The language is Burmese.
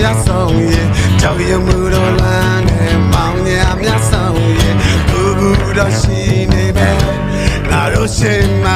များဆုံးရဲ့ကြောက်ရွံ့မှုတော့လမ်းနဲ့မောင်ညာများဆုံးရဲ့ဘူးဘူးတော့ရှိနေပဲငါတို့ရှိမှ